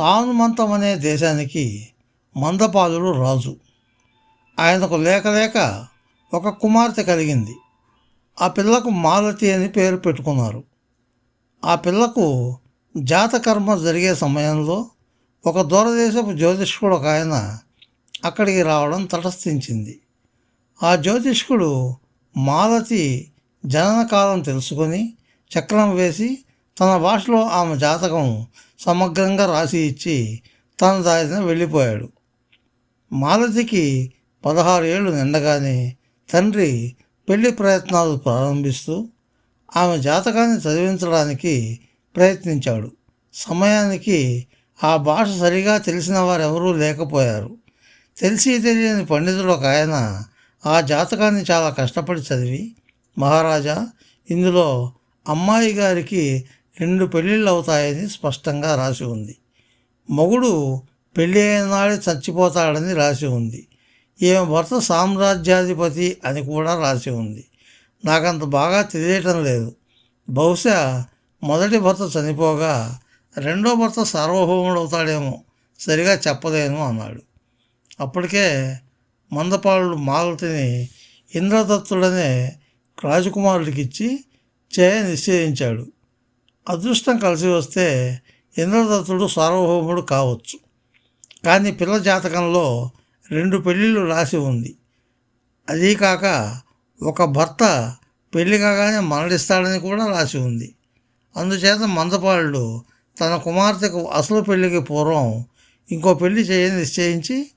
సానుమంతం అనే దేశానికి మందపాలుడు రాజు. ఆయనకు లేక లేక ఒక కుమార్తె కలిగింది. ఆ పిల్లకు మాలతి అని పేరు పెట్టుకున్నారు. ఆ పిల్లకు జాతకర్మ జరిగే సమయంలో ఒక దూరదేశపు జ్యోతిష్కుడు ఒక ఆయన అక్కడికి రావడం తటస్థించింది. ఆ జ్యోతిష్కుడు మాలతి జనన కాలం తెలుసుకొని చక్రం వేసి తన భాషలో ఆమె జాతకం సమగ్రంగా రాసి ఇచ్చి తన దారిన వెళ్ళిపోయాడు. మాలతికి పదహారు ఏళ్ళు నిండగానే తండ్రి పెళ్ళి ప్రయత్నాలు ప్రారంభిస్తూ ఆమె జాతకాన్ని చదివించడానికి ప్రయత్నించాడు. సమయానికి ఆ భాష సరిగా తెలిసిన వారెవరూ లేకపోయారు. తెలిసి తెలియని పండితుడు ఒక ఆయన ఆ జాతకాన్ని చాలా కష్టపడి చదివి మహారాజా ఇందులో అమ్మాయి గారికి రెండు పెళ్ళిళ్ళు అవుతాయని స్పష్టంగా రాసి ఉంది. మగుడు పెళ్ళి అయిన నాడే చచ్చిపోతాడని రాసి ఉంది. ఈమె భర్త సామ్రాజ్యాధిపతి అని కూడా రాసి ఉంది. నాకంత బాగా తెలియటం లేదు. బహుశా మొదటి భర్త చనిపోగా రెండో భర్త సార్వభౌముడు అవుతాడేమో సరిగా చెప్పలేను అన్నాడు. అప్పటికే మందపాలుడు మాలతిని ఇంద్రదత్తుడనే రాజకుమారుడికి ఇచ్చి చేయ నిశ్చయించాడు. అదృష్టం కలిసి వస్తే ఇంద్రదత్తుడు సార్వభౌముడు కావచ్చు. కానీ పిల్ల జాతకంలో రెండు పెళ్ళిళ్ళు రాసి ఉంది. అదీ కాక ఒక భర్త పెళ్ళి కాగానే మరణిస్తాడని కూడా రాసి ఉంది. అందుచేత మందపాలుడు తన కుమార్తెకు అసలు పెళ్ళికి పూర్వం ఇంకో పెళ్ళి చేయని నిశ్చయించి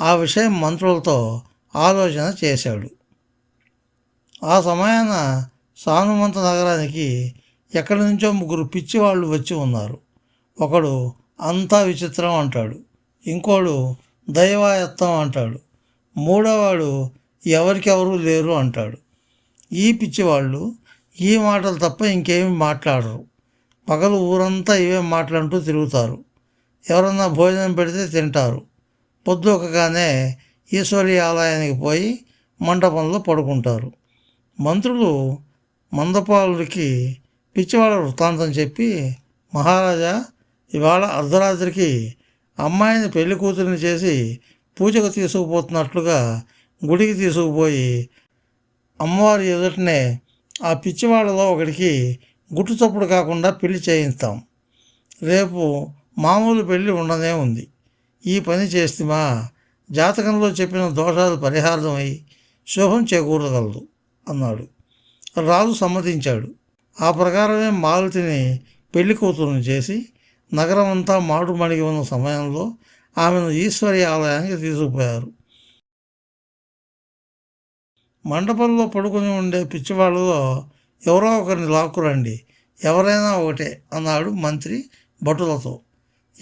ఆ విషయం మంత్రులతో ఆలోచన చేశాడు. ఆ సమయాన సానుమంత నగరానికి ఎక్కడి నుంచో ముగ్గురు పిచ్చి వాళ్ళు వచ్చి ఉన్నారు. ఒకడు అంతా విచిత్రం అంటాడు. ఇంకోడు దైవాయత్తం అంటాడు. మూడోవాడు ఎవరికెవరు లేరు అంటాడు. ఈ పిచ్చివాళ్ళు ఈ మాటలు తప్ప ఇంకేమి మాట్లాడరు. పగలు ఊరంతా ఇవే మాట్లాడుతూ తిరుగుతారు. ఎవరన్నా భోజనం పెడితే తింటారు. పొద్దుకగానే ఈశ్వరి ఆలయానికి పోయి మండపంలో పడుకుంటారు. మంత్రులు మందపాలుడికి పిచ్చివాడ వృత్తాంతం చెప్పి మహారాజా ఇవాళ అర్ధరాత్రికి అమ్మాయిని పెళ్ళి కూతురిని చేసి పూజకు తీసుకుపోతున్నట్లుగా గుడికి తీసుకుపోయి అమ్మవారి ఎదుటనే ఆ పిచ్చివాళ్ళలో ఒకడికి గుట్టు చప్పుడు కాకుండా పెళ్ళి చేయిస్తాం. రేపు మామూలు పెళ్ళి ఉండనే ఉంది. ఈ పని చేస్తేమా. జాతకంలో చెప్పిన దోషాలు పరిహారమై శుభం చేకూరగలదు అన్నాడు. రాజు సమ్మతించాడు. ఆ ప్రకారమే మాలతిని పెళ్ళి కూతురును చేసి నగరం అంతా మాటుమణిగి ఉన్న సమయంలో ఆమెను ఈశ్వరి ఆలయానికి తీసుకుపోయారు. మండపంలో పడుకుని ఉండే పిచ్చివాళ్ళలో ఎవరో ఒకరిని లాక్కురండి. ఎవరైనా ఒకటే అన్నాడు మంత్రి భటులతో.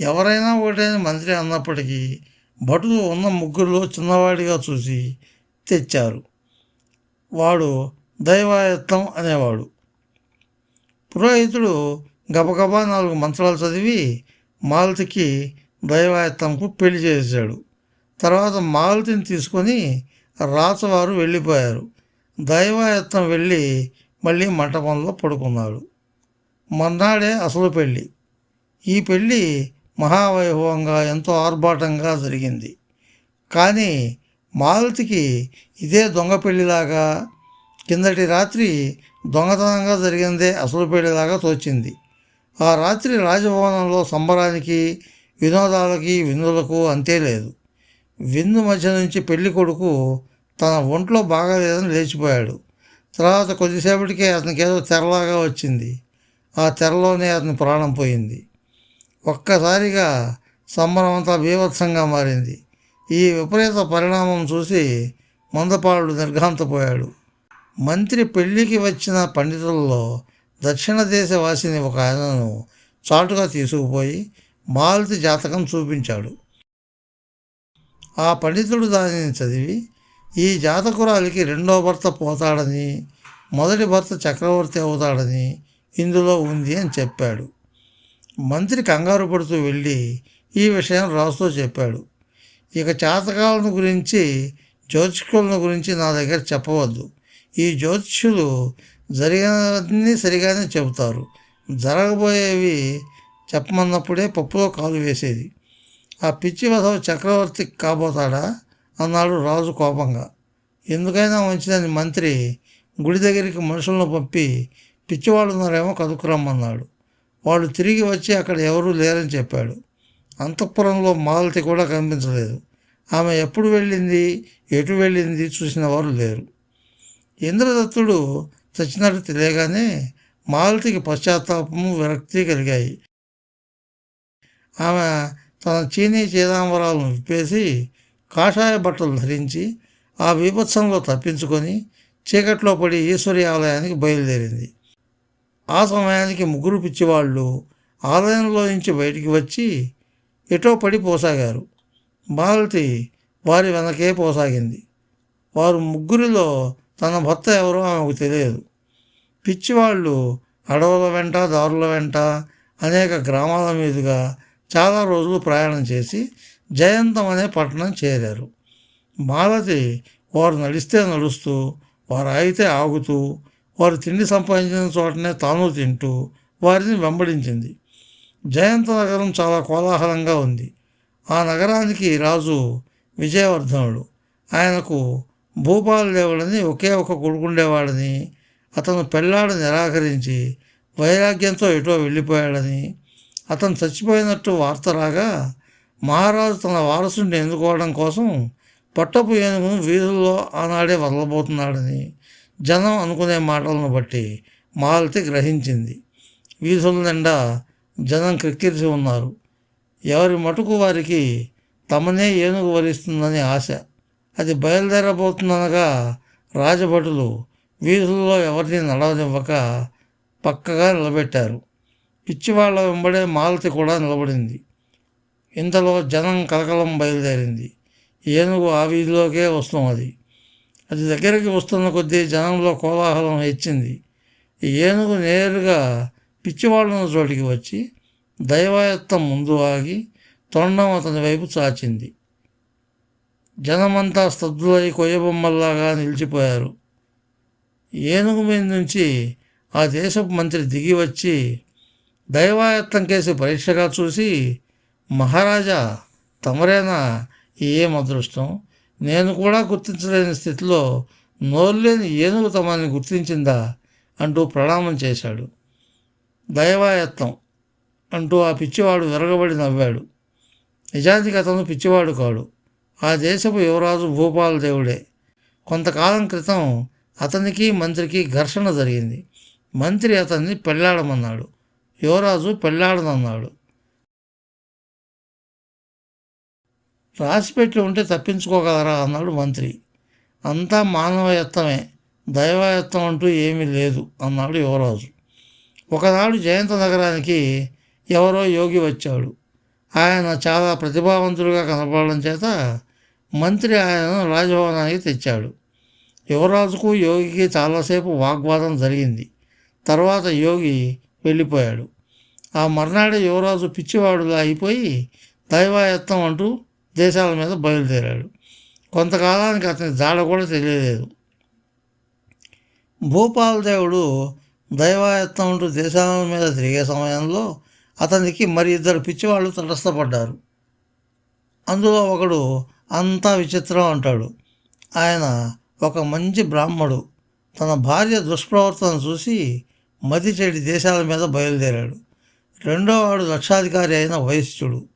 ఎవరైనా ఒకటే అని మంత్రి అన్నప్పటికీ భటులు ఉన్న ముగ్గురులో చిన్నవాడిగా చూసి తెచ్చారు. వాడు దైవాయత్తం అనేవాడు. పురోహితుడు గబగబా నాలుగు మంత్రాలు చదివి మాలతికి దైవాయత్తంకు పెళ్ళి చేశాడు. తర్వాత మాలతిని తీసుకొని రాచవారు వెళ్ళిపోయారు. దైవాయత్తం వెళ్ళి మళ్ళీ మంటపంలో పడుకున్నాడు. మర్నాడే అసలు పెళ్ళి ఈ పెళ్ళి మహావైభవంగా ఎంతో ఆర్భాటంగా జరిగింది. కానీ మాలతికి ఇదే దొంగ పెళ్ళిలాగా కిందటి రాత్రి దొంగతనంగా జరిగిందే అసలు పెళ్ళిలాగా తోచింది. ఆ రాత్రి రాజభవనంలో సంబరానికి వినోదాలకి విందులకు అంతే లేదు. విందు మధ్య నుంచి పెళ్ళి కొడుకు తన ఒంట్లో బాగాలేదని లేచిపోయాడు. తర్వాత కొద్దిసేపటికే అతనికి ఏదో తెరలాగా వచ్చింది. ఆ తెరలోనే అతని ప్రాణం పోయింది. ఒక్కసారిగా సంబరం అంతా బీభత్సంగా మారింది. ఈ విపరీత పరిణామం చూసి మందపాడు నిర్ఘాంతపోయాడు. మంత్రి పెళ్ళికి వచ్చిన పండితుల్లో దక్షిణ దేశవాసిని ఒక ఆయనను చాటుగా తీసుకుపోయి మాలతి జాతకం చూపించాడు. ఆ పండితుడు దానిని చదివి ఈ జాతకురాలికి రెండో భర్త పోతాడని మొదటి భర్త చక్రవర్తి అవుతాడని ఇందులో ఉంది అని చెప్పాడు. మంత్రి కంగారు పడుతూ వెళ్ళి ఈ విషయం రాస్తూ చెప్పాడు. ఇక జాతకాలను గురించి జ్యోతిష్కులను గురించి నా దగ్గర చెప్పవద్దు. ఈ జ్యోతిష్యులు జరిగినవన్నీ సరిగానే చెబుతారు. జరగబోయేవి చెప్పమన్నప్పుడే పప్పులో కాలు వేసేది. ఆ పిచ్చి వధవ చక్రవర్తి కాబోతాడా? అన్నాడు రాజు కోపంగా. ఎందుకైనా మంచిదని మంత్రి గుడి దగ్గరికి మనుషులను పంపి పిచ్చివాళ్ళు ఉన్నారేమో కదుకురమ్మన్నాడు. వాళ్ళు తిరిగి వచ్చి అక్కడ ఎవరూ లేరని చెప్పాడు. అంతఃపురంలో మాలతి కూడా కనిపించలేదు. ఆమె ఎప్పుడు వెళ్ళింది? ఎటు వెళ్ళింది? చూసిన వారు లేరు. ఇంద్రదత్తుడు చచ్చినట్టు తెలియగానే మాలతికి పశ్చాత్తాపము విరక్తి కలిగాయి. ఆమె తన చీనీ చీదాంబరాలను విప్పేసి కాషాయ బట్టలు ధరించి ఆ బీభత్సంలో తప్పించుకొని చీకట్లో పడి ఈశ్వరి ఆలయానికి బయలుదేరింది. ఆ సమయానికి ముగ్గురు పిచ్చివాళ్ళు ఆలయంలో నుంచి బయటికి వచ్చి ఎటో పడి పోసాగారు. మాలతి వారి వెనకే పోసాగింది. వారు ముగ్గురిలో తన భర్త ఎవరో ఆమెకు తెలియదు. పిచ్చివాళ్ళు అడవుల వెంట దారుల వెంట అనేక గ్రామాల మీదుగా చాలా రోజులు ప్రయాణం చేసి జయంతం అనే పట్టణం చేరారు. మాలతి వారు నడిస్తే నడుస్తూ వారు ఆగితే ఆగుతూ వారు తిండి సంపాదించిన చోటనే తాను తింటూ వారిని వెంబడించింది. జయంత నగరం చాలా కోలాహలంగా ఉంది. ఆ నగరానికి రాజు విజయవర్ధనుడు. ఆయనకు భూపాలదేవులని ఒకే ఒక కొడుకుండేవాడని అతను పెళ్ళాడు నిరాకరించి వైరాగ్యంతో ఎటో వెళ్ళిపోయాడని అతను చచ్చిపోయినట్టు వార్త రాగా మహారాజు తన వారసుని ఎన్నుకోవడం కోసం పట్టపు ఏనుగును వీధుల్లో ఆనాడే వదలబోతున్నాడని జనం అనుకునే మాటలను బట్టి మాలతి గ్రహించింది. వీధుల నిండా జనం క్రిక్కిరిసి ఉన్నారు. ఎవరి మటుకు వారికి తమనే ఏనుగు వరిస్తుందని ఆశ అది బయలుదేరబోతుందనగా రాజభటులు వీధుల్లో ఎవరిని నడవనివ్వక పక్కగా నిలబెట్టారు. పిచ్చివాళ్ళ వెంబడే మాలతి కూడా నిలబడింది. ఇంతలో జనం కలకలం బయలుదేరింది. ఏనుగు ఆ వీధిలోకే వస్తున్నది. అది దగ్గరికి వస్తున్న కొద్దీ జనంలో కోలాహలం హెచ్చింది ఈ ఏనుగు నేరుగా పిచ్చివాళ్ళను చోటికి వచ్చి దైవాయత్తం ముందు ఆగి తొండం అతని వైపు చాచింది. జనమంతా స్తబ్దులై కొయ్యబొమ్మల్లాగా నిలిచిపోయారు. ఏనుగు మీద నుంచి ఆ దేశపు మంత్రి దిగి వచ్చి దైవాయత్తం కేసి పరీక్షగా చూసి మహారాజా తమరేనా ఏం అదృష్టం? నేను కూడా గుర్తించలేని స్థితిలో నోరులేని ఏనుగు తమని గుర్తించిందా? అంటూ ప్రణామం చేశాడు. దైవాయత్తం అంటూ ఆ పిచ్చివాడు విరగబడి నవ్వాడు. నిజానికి అతను పిచ్చివాడు కాడు. ఆ దేశపు యువరాజు భూపాల దేవుడే. కొంతకాలం క్రితం అతనికి మంత్రికి ఘర్షణ జరిగింది. మంత్రి అతన్ని పెళ్ళాడమన్నాడు యువరాజు పెళ్ళాడనన్నాడు రాసిపెట్టి ఉంటే తప్పించుకోగలరా? అన్నాడు మంత్రి. అంతా మానవయత్వమే దైవాయత్వం అంటూ ఏమీ లేదు అన్నాడు యువరాజు. ఒకనాడు జయంత నగరానికి ఎవరో యోగి వచ్చాడు. ఆయన చాలా ప్రతిభావంతుడిగా కనపడడం చేత మంత్రి ఆయనను రాజభవనానికి తెచ్చాడు. యువరాజుకు యోగికి చాలాసేపు వాగ్వాదం జరిగింది. తర్వాత యోగి వెళ్ళిపోయాడు. ఆ మర్నాడే యువరాజు పిచ్చివాడులా అయిపోయి దైవాయత్తం అంటూ దేశాల మీద బయలుదేరాడు. కొంతకాలానికి అతని జాడ కూడా తెలియలేదు. భూపాల దేవుడు దైవాయత్తం అంటూ దేశాల మీద తిరిగే సమయంలో అతనికి మరి ఇద్దరు పిచ్చివాళ్ళు తటస్థపడ్డారు. అందులో ఒకడు అంతా విచిత్రం అంటాడు. ఆయన ఒక మంచి బ్రాహ్మడు. తన భార్య దుష్ప్రవర్తన చూసి మతి చెడి దేశాల మీద బయలుదేరాడు. రెండోవాడు లక్షాధికారి అయిన వైశ్యుడు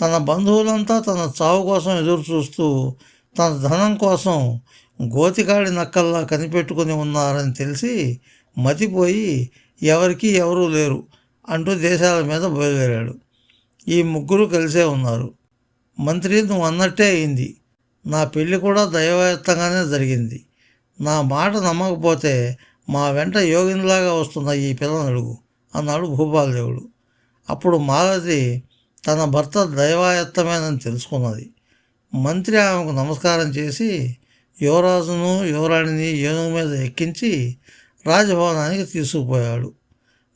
తన బంధువులంతా తన చావు కోసం ఎదురు చూస్తూ తన ధనం కోసం గోతికాడి నక్కల్లా కనిపెట్టుకుని ఉన్నారని తెలిసి మతిపోయి ఎవరికీ ఎవరూ లేరు అంటూ దేశాల మీద బయలుదేరాడు. ఈ ముగ్గురు కలిసే ఉన్నారు. మంత్రి నువ్వు అన్నట్టే అయింది. నా పెళ్ళి కూడా దైవయుక్తంగానే జరిగింది. నా మాట నమ్మకపోతే మా వెంట యోగినిలాగా వస్తున్న ఈ పిల్లని అడుగు అన్నాడు భూపాలదేవుడు. అప్పుడు మాలతి తన భర్త దైవాయత్తమేనని తెలుసుకున్నది. మంత్రి ఆమెకు నమస్కారం చేసి యువరాజును యువరాణిని ఏనుగు మీద ఎక్కించి రాజభవనానికి తీసుకుపోయాడు.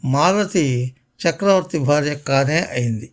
మాలతి చక్రవర్తి భార్య కానే అయింది.